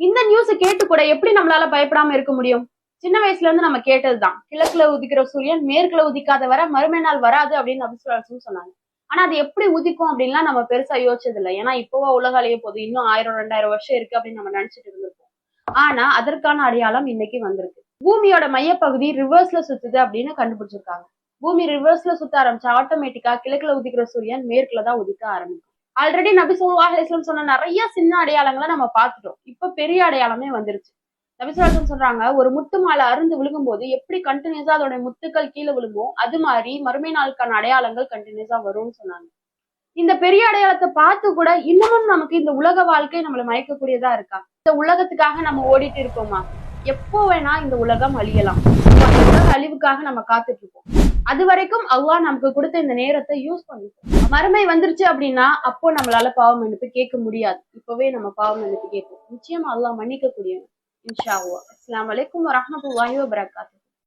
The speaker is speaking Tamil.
இந்த நியூஸ் கேட்டு கூட எப்படி நம்மளால பயப்படாம இருக்க முடியும்? சின்ன வயசுல இருந்து நம்ம கேட்டதுதான். கிழக்குல உதிக்கிற சூரியன் மேற்குல உதிக்காத வர மறுமை நாள் வராது அப்படின்னு அபிசுவாசம் சொன்னாங்க. ஆனா அது எப்படி உதிக்கும் அப்படின்லாம் நம்ம பெருசா யோசிச்சது இல்லை ஏன்னா இப்போவா உலக அழிய இன்னும் ஆயிரம் ரெண்டாயிரம் வருஷம் இருக்கு அப்படின்னு நம்ம நினைச்சிட்டு இருந்திருக்கோம் ஆனா அதற்கான அடையாளம் இன்னைக்கு வந்திருக்கு. பூமியோட மையப்பகுதி ரிவர்ஸ்ல சுத்துது அப்படின்னு கண்டுபிடிச்சிருக்காங்க. பூமி ரிவர்ஸ்ல சுத்த ஆரம்பிச்சா ஆட்டோமேட்டிக்கா கிழக்குல உதிக்கிற சூரியன் மேற்குல தான் உதிக்க ஆரம்பிக்கும். ஆல்ரெடி நபி ஸல்லல்லாஹு சொன்ன நிறைய சின்ன அடையாளங்களை நம்ம பார்த்துட்டோம். இப்ப பெரிய அடையாளமே வந்துருச்சு. நபி சொல்றாங்க ஒரு முத்து மாலை அருந்து விழுகும் போது எப்படி கண்டினியூஸா அதோட முத்துக்கள் கீழே விழுமோ அது மாதிரி மறுமை நாளுக்கான அடையாளங்கள் கண்டினியூஸா வரும்னு சொன்னாங்க. இந்த பெரிய அடையாளத்தை பார்த்து கூட இன்னமும் நமக்கு இந்த உலக வாழ்க்கை நம்மளை மயக்கக்கூடியதா இருக்கா? இந்த உலகத்துக்காக நம்ம ஓடிட்டு இருக்கோமா? எப்போ வேணா இந்த உலகம் அழியலாம். உலக அழிவுக்காக நம்ம காத்துட்டு இருக்கோம். அது வரைக்கும் அவ்வா நமக்கு கொடுத்த இந்த நேரத்தை யூஸ் பண்ணிப்போம் மறுமை வந்துருச்சு அப்படின்னா அப்போ நம்மளால பாவம் மன்னிப்பு கேட்க முடியாது. இப்பவே நம்ம பாவம் மன்னிப்பு கேட்போம். நிச்சயமா அல்லாஹ் மன்னிக்க கூடியவன் இன்ஷா அல்லாஹ். அஸ்லாம் அலைக்கும் வரமத்துல்லாஹி வபரகாத்து